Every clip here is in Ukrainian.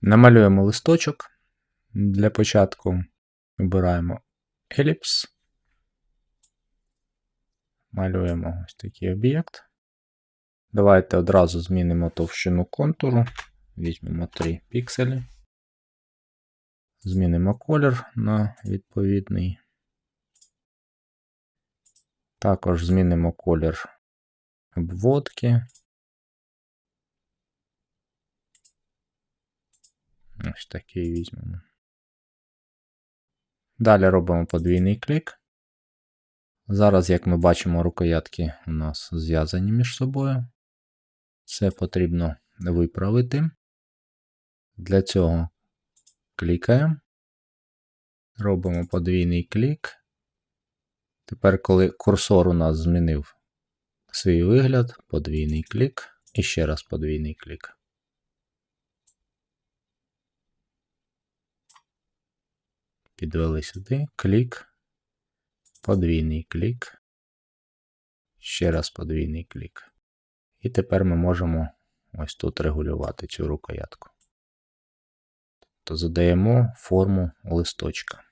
Намалюємо листочок. Для початку вибираємо еліпс. Малюємо ось такий об'єкт. Давайте одразу змінимо товщину контуру. Візьмемо 3 пікселі. Змінимо колір на відповідний. Також змінимо колір обводки. Ось такий візьмемо. Далі робимо подвійний клік. Зараз, як ми бачимо, рукоятки у нас зв'язані між собою. Це потрібно виправити. Для цього клікаємо. Робимо подвійний клік. Тепер, коли курсор у нас змінив свій вигляд, подвійний клік і ще раз подвійний клік. Підвели сюди, клік, подвійний клік, ще раз подвійний клік. І тепер ми можемо ось тут регулювати цю рукоятку. То задаємо форму листочка.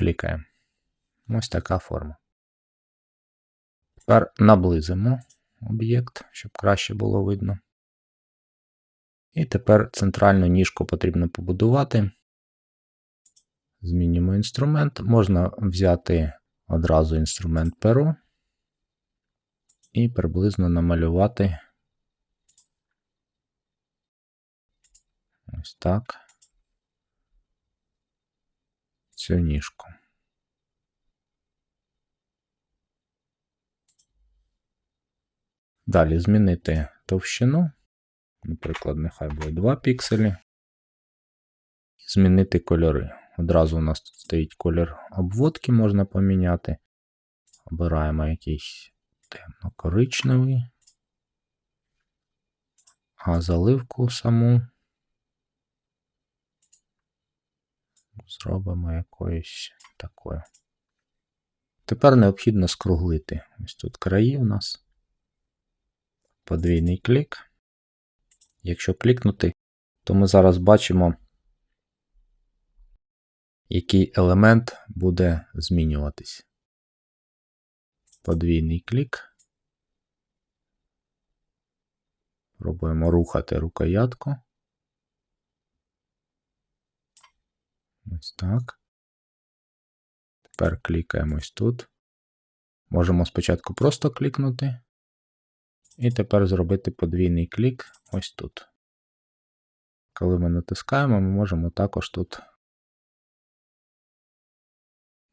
Клікаємо. Ось така форма. Тепер наблизимо об'єкт, щоб краще було видно. І тепер центральну ніжку потрібно побудувати. Змінюємо інструмент. Можна взяти одразу інструмент перо і приблизно намалювати ось так цю ніжку. Далі змінити товщину. Наприклад, нехай буде 2 пікселі. Змінити кольори. Одразу у нас тут стоїть колір обводки, можна поміняти. Обираємо якийсь темно-коричневий. А заливку саму зробимо якоюсь такою. Тепер необхідно скруглити. Ось тут краї у нас. Подвійний клік. Якщо клікнути, то ми зараз бачимо, який елемент буде змінюватись. Подвійний клік. Пробуємо рухати рукоятку. Ось так. Тепер клікаємо ось тут. Можемо спочатку просто клікнути. І тепер зробити подвійний клік ось тут. Коли ми натискаємо, ми можемо також тут,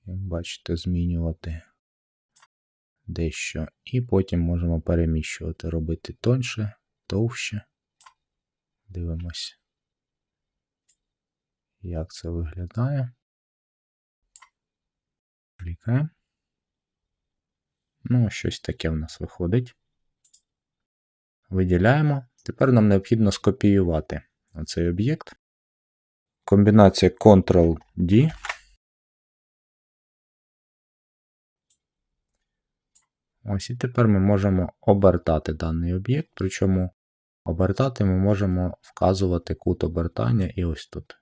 як бачите, змінювати дещо. І потім можемо переміщувати, робити тоньше, товще. Дивимось, як це виглядає. Клікаємо. Ну, щось таке в нас виходить. Виділяємо. Тепер нам необхідно скопіювати оцей об'єкт. Комбінація Ctrl-D. Ось і тепер ми можемо обертати даний об'єкт, причому обертати ми можемо вказувати кут обертання і ось тут.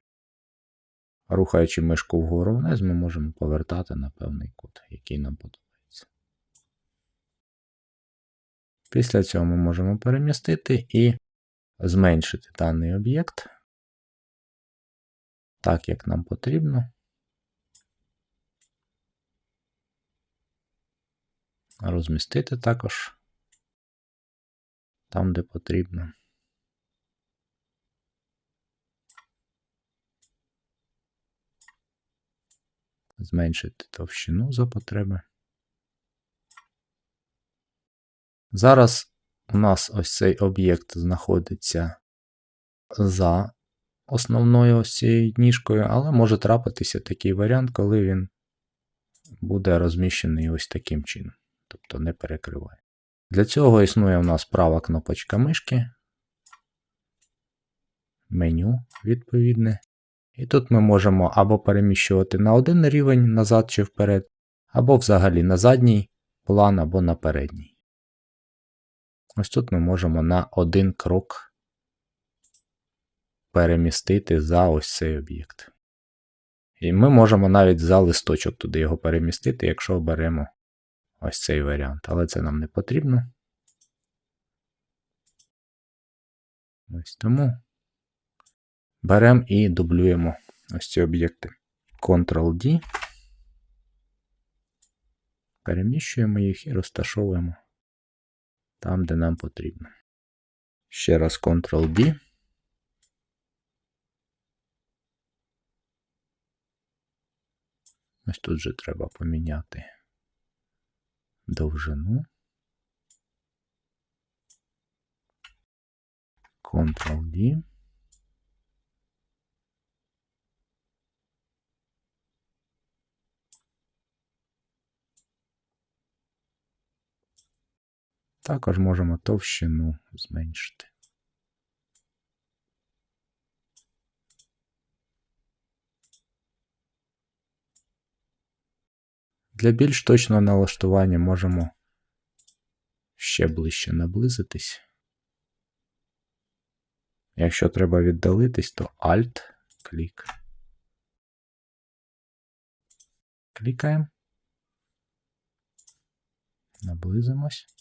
Рухаючи мишку вгору вниз, ми можемо повертати на певний кут, який нам подобається. Після цього ми можемо перемістити і зменшити даний об'єкт так, як нам потрібно. Розмістити також там, де потрібно. Зменшити товщину за потреби. Зараз у нас ось цей об'єкт знаходиться за основною ось цією ніжкою, але може трапитися такий варіант, коли він буде розміщений ось таким чином, тобто не перекриває. Для цього існує у нас права кнопочка мишки, меню відповідне. І тут ми можемо або переміщувати на один рівень назад чи вперед, або взагалі на задній план або на передній. Ось тут ми можемо на один крок перемістити за ось цей об'єкт. І ми можемо навіть за листочок туди його перемістити, якщо оберемо ось цей варіант. Але це нам не потрібно. Ось тому беремо і дублюємо ось ці об'єкти. Ctrl-D. Переміщуємо їх і розташовуємо там, де нам потрібно. Ще раз Ctrl-D. Ось тут же треба поміняти довжину. Ctrl-D. Також можемо товщину зменшити. Для більш точного налаштування можемо ще ближче наблизитись. Якщо треба віддалитись, то Alt, клік. Клікаємо. Наблизимось.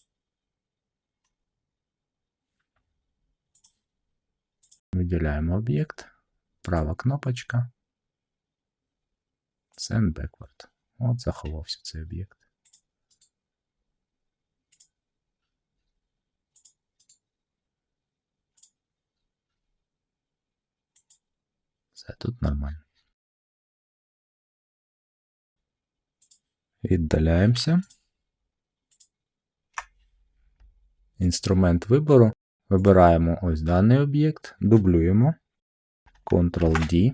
Виділяємо об'єкт, права кнопочка. Send backward. От заховався цей об'єкт. Все тут нормально. Віддаляємося. Інструмент вибору. Вибираємо ось даний об'єкт, дублюємо Ctrl-D.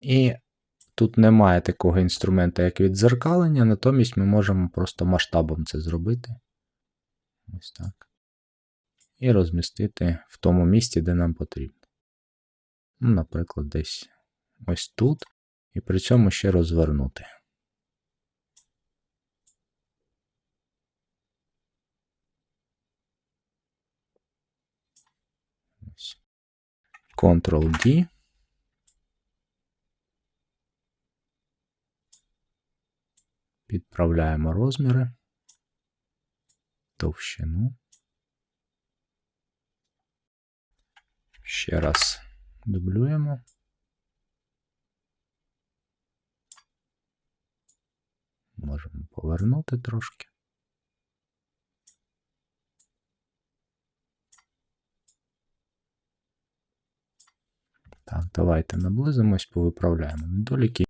І тут немає такого інструмента, як відзеркалення, натомість ми можемо просто масштабом це зробити. Ось так. І розмістити в тому місці, де нам потрібно. Ну, Наприклад, десь ось тут. І при цьому ще розвернути. Ctrl-D. Підправляємо розміри, товщину. Ще раз дублюємо. Можемо повернути трошки. Так, давайте наблизимось, повиправляємо недоліки.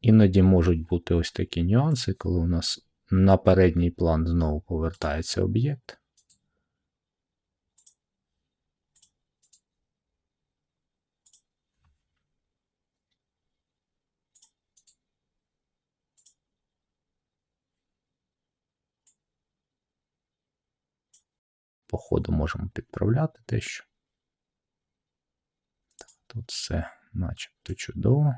Іноді можуть бути ось такі нюанси, коли у нас на передній план знову повертається об'єкт. По ходу можемо підправляти дещо. Тут все начебто чудово.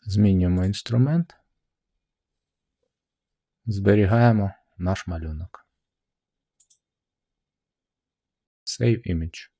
Змінюємо інструмент, зберігаємо наш малюнок. Save image.